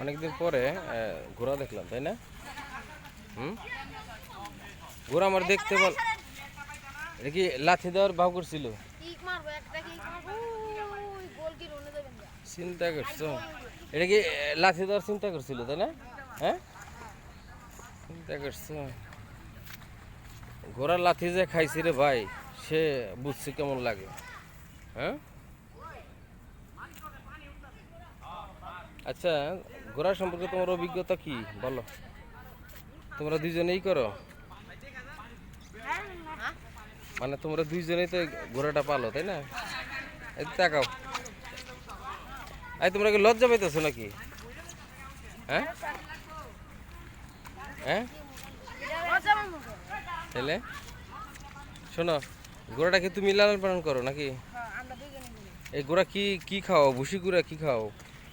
অনেকদিন পরে ঘোড়া দেখলাম তাই না? হুম? ঘোড়া আমার দেখতে বল এটা কি লাথি দেওয়ার ভাব করছিল? চিন্তা করছ? এটা কি লাথি দেওয়ার চিন্তা করছিল তাই না? হ্যাঁ? চিন্তা করছ? ঘোড়ার লাথি যে খাইছি রে ভাই সে বুঝছি কেমন লাগে। হ্যাঁ? আচ্ছা ঘোরা সম্পর্কে তোমার অভিজ্ঞতা কি? বলো। তোমরা দুইজনেই করো? মানে তোমরা দুইজনেই তো ঘোড়াটা পালো, তাই না? এই তাকাও। এই, তোমরা কি লজ্জা পাইতেছো নাকি? হ্যাঁ? হ্যাঁ? তাহলে শোনো ঘোড়াটা কি তুমি লালন পালন করো নাকি? এই ঘোড়া কি কি খাও? ভুসি গুড়া কি খাও?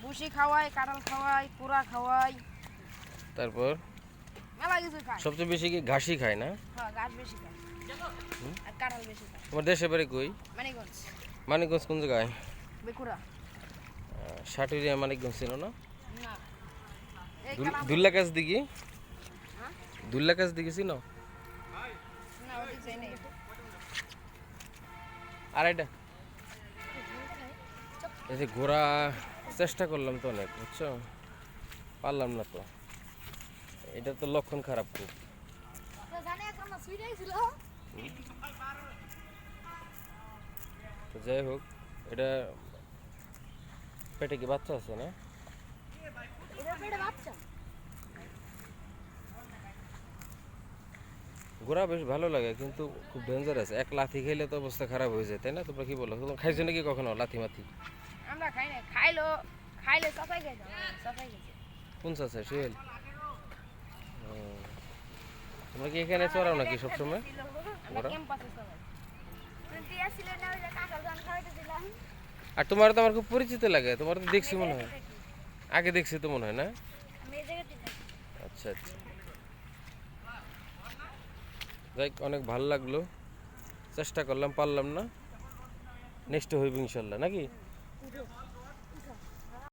ভুসি খাওয়াই কাঁঠাল খাওয়াই কুড়া খাওয়াই। তারপর? মেলা কিছু খাই। সবচেয়ে বেশি কি ঘাসই খায় না? হ্যাঁ গাছ বেশি আর কাঁঠাল বেশি খাই তোমার দেশে বাড়ি কই? মানিকগঞ্জ। মানিকগঞ্জ কোন জায়গায়? বেকুড়া। সাটুরিয়া মানিকগঞ্জ ছিল না? দুল্লা কাছ দিকে হ্যাঁ? দুল্লা কাছ দিকে ছিল আর এটা? এই যে ঘোরা চেষ্টা করলাম তো অনেক, বুঝছ? পারলাম না তো। এটা তো লক্ষণ খারাপ খুব। তো যাই হোক, এটা পেটে কি বাচ্চা আছে না? ঘোড়া বেশ ভালো লাগে, কিন্তু খুব ডেঞ্জারাস এক লাথি খেলে তো অবস্থা খারাপ হয়ে যায়, তাই না? তোমরা কি বলো? তোমরা খাইছো নাকি কখনো লাথি মাথি? আমরা খাই না খাইলো খাইলে সবাই খাইতো সবাই খাইছে। কোন চাষে ও। তোমরা কি এখানে চড়াও নাকি সবসময়? আর তোমার তো আমার খুব পরিচিত লাগে তোমার তো দেখছি মনে হয়। আগে দেখছি তো মনে হয় না? আচ্ছা আচ্ছা। যাই অনেক ভালো লাগল। চেষ্টা করলাম পারলাম না। নেক্সট হইব ইনশাল্লাহ নাকি? 우려.